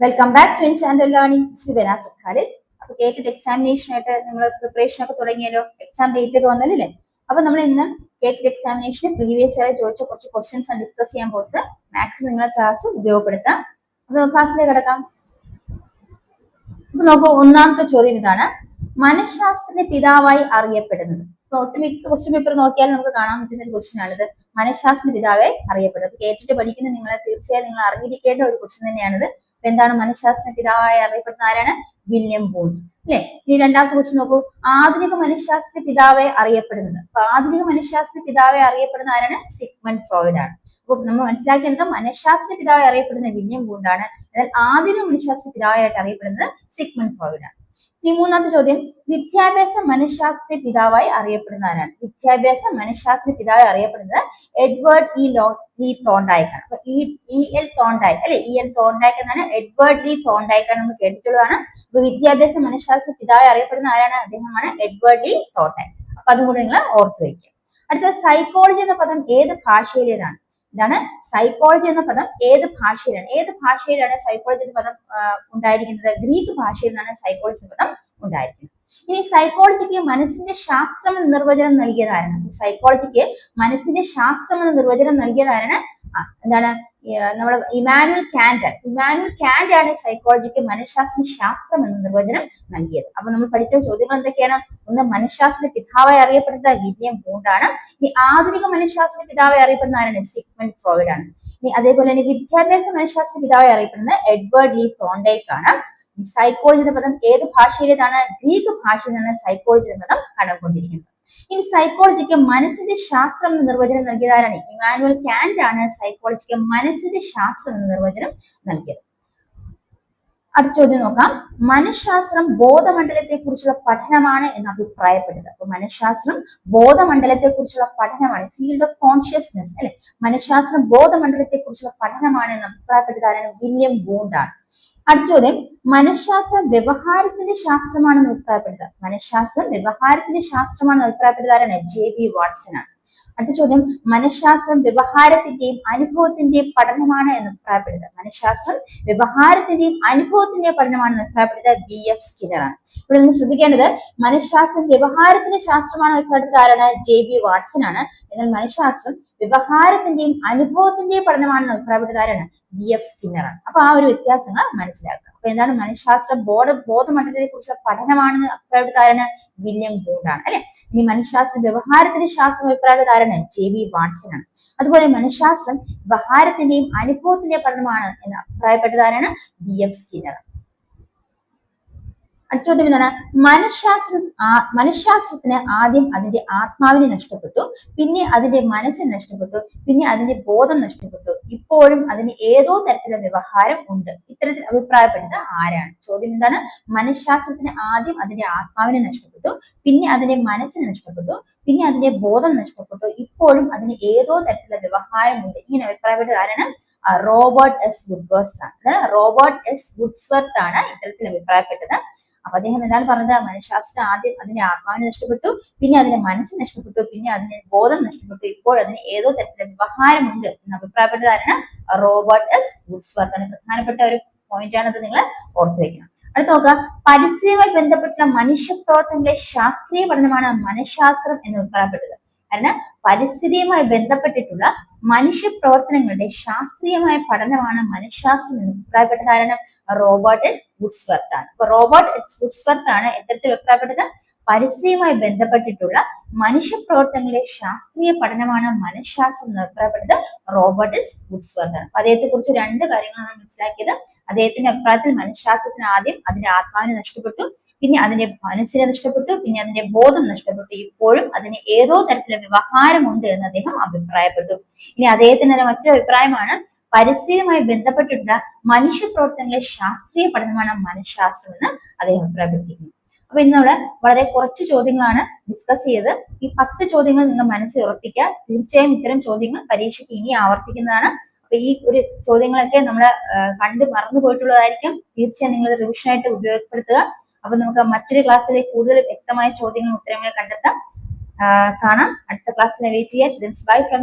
Welcome back to channel learning Vinas Khalid അപ്പൊ കേട്ടിട്ട് examination ആയിട്ട് നിങ്ങൾ പ്രിപ്പറേഷൻ ഒക്കെ തുടങ്ങിയല്ലോ. എക്സാം ഡേറ്റ് ഒക്കെ വന്നല്ലേ അപ്പൊ നമ്മൾ ഇന്ന് കേട്ടിട്ട് എക്സാമിനേഷന് പ്രീവിയസ് ഇയർ ചോദിച്ച കുറച്ച് ക്വസ്റ്റ്യൻസ് ആണ് ഡിസ്കസ് ചെയ്യാൻ പോകുന്നത്. മാക്സിമം നിങ്ങളെ ക്ലാസ് ഉപയോഗപ്പെടുത്താം. അപ്പൊ ക്ലാസ്സിലേക്ക് കിടക്കാം. അപ്പൊ നോക്കൂ ഒന്നാമത്തെ ചോദ്യം ഇതാണ്. മനഃശാസ്ത്രത്തിന്റെ പിതാവായി അറിയപ്പെടുന്നത്. ഒട്ടുമിക്ക ക്വസ്റ്റ്യൻ പേപ്പർ നോക്കിയാൽ നമുക്ക് കാണാൻ പറ്റുന്ന ഒരു ക്വസ്റ്റ്യൻ ആണിത്. മനഃശാസ്ത്രത്തിന്റെ പിതാവായി അറിയപ്പെടുന്നത്. കേട്ടിട്ട് പഠിക്കുന്ന നിങ്ങളെ തീർച്ചയായും നിങ്ങൾ അറിഞ്ഞിരിക്കേണ്ട ഒരു ക്വസ്റ്റ്യൻ തന്നെയാണിത്. എന്താണ് മനഃശാസ്ത്ര പിതാവായി അറിയപ്പെടുന്ന ആരാണ്? വില്യം ബൂൺ അല്ലെ? ഇനി രണ്ടാമത്തെ ക്വസ്റ്റ്യൻ നോക്കൂ. ആധുനിക മനഃശാസ്ത്ര പിതാവെ അറിയപ്പെടുന്നത്. അപ്പൊ ആധുനിക മനഃശാസ്ത്ര പിതാവെ അറിയപ്പെടുന്ന ആരാണ്? സിഗ്മണ്ട് ഫ്രോയിഡ് ആണ്. അപ്പൊ നമ്മൾ മനസ്സിലാക്കേണ്ടത് മനഃശാസ്ത്ര പിതാവെ അറിയപ്പെടുന്ന വില്യം ബൂണ്ടാണ്. എന്നാൽ ആധുനിക മനഃശാസ്ത്ര പിതാവായിട്ട് അറിയപ്പെടുന്നത് സിഗ്മണ്ട് ഫ്രോയിഡ് ആണ്. ഇനി മൂന്നാമത്തെ ചോദ്യം. വിദ്യാഭ്യാസ മനഃശാസ്ത്ര പിതാവായി അറിയപ്പെടുന്ന ആരാണ്? വിദ്യാഭ്യാസ മനഃശാസ്ത്ര പിതാവായി അറിയപ്പെടുന്നത് എഡ്വേർഡ് ഇ ലോ ലീ ആണ് അപ്പൊ ഇ ഇ എൽ തോണ്ടായിക്ക് അല്ലെ? ഇ എൽ തോണ്ടായിക്ക് എന്നാണ് എഡ്വേർഡ് ലീ തോണ്ടായിക്കാണ് നമ്മൾ കേട്ടിട്ടുള്ളതാണ്. അപ്പൊ വിദ്യാഭ്യാസ മനഃശാസ്ത്ര പിതാവായി അറിയപ്പെടുന്ന ആരാണ്? അദ്ദേഹമാണ് എഡ്വേർഡ് ലീ തോണ്ടായിക്ക് അപ്പൊ അതും കൂടി നിങ്ങൾ ഓർത്തു വയ്ക്കുക. അടുത്ത സൈക്കോളജി എന്ന പദം ഏത് ഭാഷയിലേതാണ്? ഇതാണ് സൈക്കോളജി എന്ന പദം ഏത് ഭാഷയിലാണ്? ഏത് ഭാഷയിലാണ് സൈക്കോളജി എന്ന പദം ഉണ്ടായിരിക്കുന്നത്? ഗ്രീക്ക് ഭാഷയിൽ നിന്നാണ് സൈക്കോളജി എന്ന പദം ഉണ്ടായിരിക്കുന്നത്. ഇനി സൈക്കോളജിക്ക് മനസ്സിന്റെ ശാസ്ത്രം എന്ന നിർവചനം നൽകിയതാരാണ് സൈക്കോളജിക്ക് മനസ്സിന്റെ ശാസ്ത്രം എന്ന നിർവചനം നൽകിയതാരാണ് എന്താണ് നമ്മൾ ഇമാനുവൽ കാൻഡ് ഇമാനുവൽ കാൻഡ് ആണ്. സൈക്കോളജിക്ക് മനഃശാസ്ത്ര ശാസ്ത്രം എന്ന നിർവചനം നൽകിയത്. അപ്പൊ നമ്മൾ പഠിച്ച ചോദ്യങ്ങൾ എന്തൊക്കെയാണ്? ഒന്ന് മനഃശാസ്ത്ര പിതാവായി അറിയപ്പെടുന്ന വില്യം കൊണ്ടാണ്. ഇനി ആധുനിക മനഃശാസ്ത്ര പിതാവായി അറിയപ്പെടുന്ന ആരാണ്? സിഗ്മൻ ഫ്രോയിഡ് ആണ്. ഇനി അതേപോലെ തന്നെ വിദ്യാഭ്യാസ മനഃശാസ്ത്ര പിതാവായി അറിയപ്പെടുന്നത് എഡ്വേർഡ് ലീ തോണ്ടേക്ക് ആണ് സൈക്കോളജി എന്ന പദം ഏത് ഭാഷയിലേതാണ്? ഗ്രീക്ക് ഭാഷയിൽ നിന്നാണ് സൈക്കോളജി എന്ന പദം കടകൊണ്ടിരിക്കുന്നത് ഇനി സൈക്കോളജിക്ക് മനസ്സിന്റെ ശാസ്ത്രം എന്ന നിർവചനം നൽകിയതാരാണ് ഇമാനുവൽ കാന്റ് ആണ് സൈക്കോളജിക്ക് മനസ്സിന്റെ ശാസ്ത്രം എന്ന നിർവചനം നൽകിയത്. അടുത്ത ചോദ്യം നോക്കാം. മനഃശാസ്ത്രം ബോധമണ്ഡലത്തെ കുറിച്ചുള്ള പഠനമാണ് എന്ന് അഭിപ്രായപ്പെട്ടത്. അപ്പൊ മനഃശാസ്ത്രം ബോധമണ്ഡലത്തെ കുറിച്ചുള്ള പഠനമാണ്. ഫീൽഡ് ഓഫ് കോൺഷ്യസ്നെസ് അല്ലെ? മനഃശാസ്ത്രം ബോധമണ്ഡലത്തെ കുറിച്ചുള്ള പഠനമാണ് എന്ന് അഭിപ്രായപ്പെട്ടത് ആരാണ്? വില്യം ബൂണ്ടാണ് അടുത്ത ചോദ്യം മനഃശാസ്ത്രം വ്യവഹാരത്തിന്റെ ശാസ്ത്രമാണെന്ന് അഭിപ്രായപ്പെടുന്നത് മനഃശാസ്ത്രം വ്യവഹാരത്തിന്റെ ശാസ്ത്രമാണെന്ന് അഭിപ്രായപ്പെടുന്നത് ആരാണ്? ജെ ബി വാട്സൺ ആണ്. അടുത്ത ചോദ്യം മനഃശാസ്ത്രം വ്യവഹാരത്തിന്റെയും അനുഭവത്തിന്റെയും പഠനമാണ് എന്ന് അഭിപ്രായപ്പെടുന്നത് മനഃശാസ്ത്രം വ്യവഹാരത്തിന്റെയും അനുഭവത്തിന്റെയും പഠനമാണെന്ന് അഭിപ്രായപ്പെടുന്നത് ബി എഫ് സ്കിന്നർ ആണ്. ഇവിടെ നിങ്ങൾ ശ്രദ്ധിക്കേണ്ടത് മനഃശാസ്ത്രം വ്യവഹാരത്തിന്റെ ശാസ്ത്രമാണ് അഭിപ്രായപ്പെടുന്നത് ആരാണ്? ജെ ബി വാട്സൺ ആണ്. എന്നാൽ മനഃശാസ്ത്രം വ്യവഹാരത്തിന്റെയും അനുഭവത്തിന്റെയും പഠനമാണെന്ന് അഭിപ്രായപ്പെട്ടത് ആരാണ് ബി എഫ് സ്കിന്നറാണ് അപ്പൊ ആ ഒരു വ്യത്യാസങ്ങൾ മനസ്സിലാക്കുക. അപ്പൊ എന്താണ് മനഃശാസ്ത്ര ബോധ ബോധമണ്ഡലത്തെ കുറിച്ചുള്ള പഠനമാണെന്ന് അഭിപ്രായപ്പെട്ടത് ആരാണ് വില്യം ബോണ്ടാണ് അല്ലെ? ഇനി മനഃശാസ്ത്ര വ്യവഹാരത്തിന്റെ ശാസ്ത്രം അഭിപ്രായപ്പെട്ടത് ആരാണ് ജെ ബി വാട്സൺ ആണ്. അതുപോലെ മനഃശാസ്ത്രം വ്യവഹാരത്തിന്റെയും അനുഭവത്തിന്റെയും പഠനമാണ് എന്ന് അഭിപ്രായപ്പെട്ടതാരാണ് ബി എഫ് സ്കിന്നർ ചോദ്യം എന്താണ്? മനഃശാസ്ത്രം മനഃശാസ്ത്രത്തിന് ആദ്യം അതിന്റെ ആത്മാവിനെ നഷ്ടപ്പെട്ടു പിന്നെ അതിന്റെ മനസ്സിന് നഷ്ടപ്പെട്ടു പിന്നെ അതിന്റെ ബോധം നഷ്ടപ്പെട്ടു. ഇപ്പോഴും അതിന് ഏതോ തരത്തിലുള്ള വ്യവഹാരം ഉണ്ട്. ഇത്തരത്തിൽ അഭിപ്രായപ്പെടുന്നത് ആരാണ്? ചോദ്യം എന്താണ്? മനഃശാസ്ത്രത്തിന് ആദ്യം അതിന്റെ ആത്മാവിനെ നഷ്ടപ്പെട്ടു പിന്നെ അതിന്റെ മനസ്സിന് നഷ്ടപ്പെട്ടു പിന്നെ അതിന്റെ ബോധം നഷ്ടപ്പെട്ടു. ഇപ്പോഴും അതിന് ഏതോ തരത്തിലുള്ള വ്യവഹാരം ഉണ്ട്. ഇങ്ങനെ അഭിപ്രായപ്പെട്ടത് ആരാണ്? റോബർട്ട് എസ് വുഡ്വർത്ത് ആണ് റോബർട്ട് എസ് വുഡ്സ്വർത്ത് ആണ് ഇത്തരത്തിൽ അഭിപ്രായപ്പെട്ടത്. അപ്പൊ അദ്ദേഹം എന്താണ് പറഞ്ഞത്? മനഃശാസ്ത്രം ആദ്യം അതിന്റെ ആത്മാവിനെ നഷ്ടപ്പെട്ടു പിന്നെ അതിന്റെ മനസ്സ് നഷ്ടപ്പെട്ടു പിന്നെ അതിന്റെ ബോധം നഷ്ടപ്പെട്ടു. ഇപ്പോൾ അതിന് ഏതോ തരത്തിലുള്ള വ്യവഹാരമുണ്ട് എന്ന് അഭിപ്രായപ്പെട്ടതാണ് റോബർട്ട് എസ് വുഡ്സ്വർത്ത് ആണ് പ്രധാനപ്പെട്ട ഒരു പോയിന്റ് അത് നിങ്ങൾ ഓർത്തു വെക്കണം അടുത്ത നോക്കുക. പരിസ്ഥിതിയുമായി ബന്ധപ്പെട്ട മനുഷ്യ പ്രവർത്തനങ്ങളെ ശാസ്ത്രീയ പഠനമാണ് മനഃശാസ്ത്രം എന്ന് അഭിപ്രായപ്പെട്ടത്. കാരണം പരിസ്ഥിതിയുമായി ബന്ധപ്പെട്ടിട്ടുള്ള മനുഷ്യ പ്രവർത്തനങ്ങളുടെ ശാസ്ത്രീയമായ പഠനമാണ് മനഃശാസ്ത്രം എന്ന് അഭിപ്രായപ്പെട്ട ആരാണ് റോബർട്ട് വുഡ്സ്വർത്ത് ആണ്. അപ്പൊ റോബർട്ട് വുഡ്സ്വർത്ത് ആണ് എത്തരത്തിൽ അഭിപ്രായപ്പെട്ടത്? പരിസ്ഥിതിയുമായി ബന്ധപ്പെട്ടിട്ടുള്ള മനുഷ്യ പ്രവർത്തനങ്ങളുടെ ശാസ്ത്രീയ പഠനമാണ് മനഃശാസ്ത്രം എന്ന് അഭിപ്രായപ്പെട്ടത് റോബർട്ട് വുഡ്സ്വർത്ത് ആണ്. അപ്പൊ അദ്ദേഹത്തെ കുറിച്ച് രണ്ട് കാര്യങ്ങളാണ് മനസ്സിലാക്കിയത്. അദ്ദേഹത്തിന്റെ അഭിപ്രായത്തിൽ മനഃശാസ്ത്രത്തിന് ആദ്യം അതിന്റെ ആത്മാവിനെ നഷ്ടപ്പെട്ടു. പിന്നെ അതിന്റെ മനസ്സിനെ നഷ്ടപ്പെട്ടു പിന്നെ അതിന്റെ ബോധം നഷ്ടപ്പെട്ടു. ഇപ്പോഴും അതിന് ഏതോ തരത്തിലുള്ള വ്യവഹാരമുണ്ട് എന്ന് അദ്ദേഹം അഭിപ്രായപ്പെട്ടു. ഇനി അദ്ദേഹത്തിന് മറ്റൊരു അഭിപ്രായമാണ് പരിസ്ഥിതിയുമായി ബന്ധപ്പെട്ടിട്ടുള്ള മനുഷ്യ പ്രവർത്തനങ്ങളെ ശാസ്ത്രീയ പഠനമാണ് മനഃശാസ്ത്രം എന്ന് അദ്ദേഹം അഭിപ്രായപ്പെട്ടിരിക്കുന്നു അപ്പൊ ഇന്ന് നമ്മൾ വളരെ കുറച്ച് ചോദ്യങ്ങളാണ് ഡിസ്കസ് ചെയ്തത്. ഈ പത്ത് ചോദ്യങ്ങൾ നിങ്ങൾ മനസ്സിൽ ഉറപ്പിക്കുക. തീർച്ചയായും ഇത്തരം ചോദ്യങ്ങൾ പരീക്ഷയ്ക്ക് ഇനി ആവർത്തിക്കുന്നതാണ്. അപ്പൊ ഈ ഒരു ചോദ്യങ്ങളൊക്കെ നമ്മൾ കണ്ട് മറന്നു പോയിട്ടുള്ളതായിരിക്കും തീർച്ചയായും നിങ്ങൾ റിവിഷനായിട്ട് ഉപയോഗപ്പെടുത്തുക. അപ്പൊ നമുക്ക് മറ്റൊരു ക്ലാസ്സിലെ കൂടുതൽ വ്യക്തമായ ചോദ്യങ്ങളും ഉത്തരങ്ങളും കണ്ടെത്താം. കാണാം. അടുത്ത ക്ലാസ്സിനെ വെയിറ്റ് ചെയ്യാം ബൈ ഫ്രം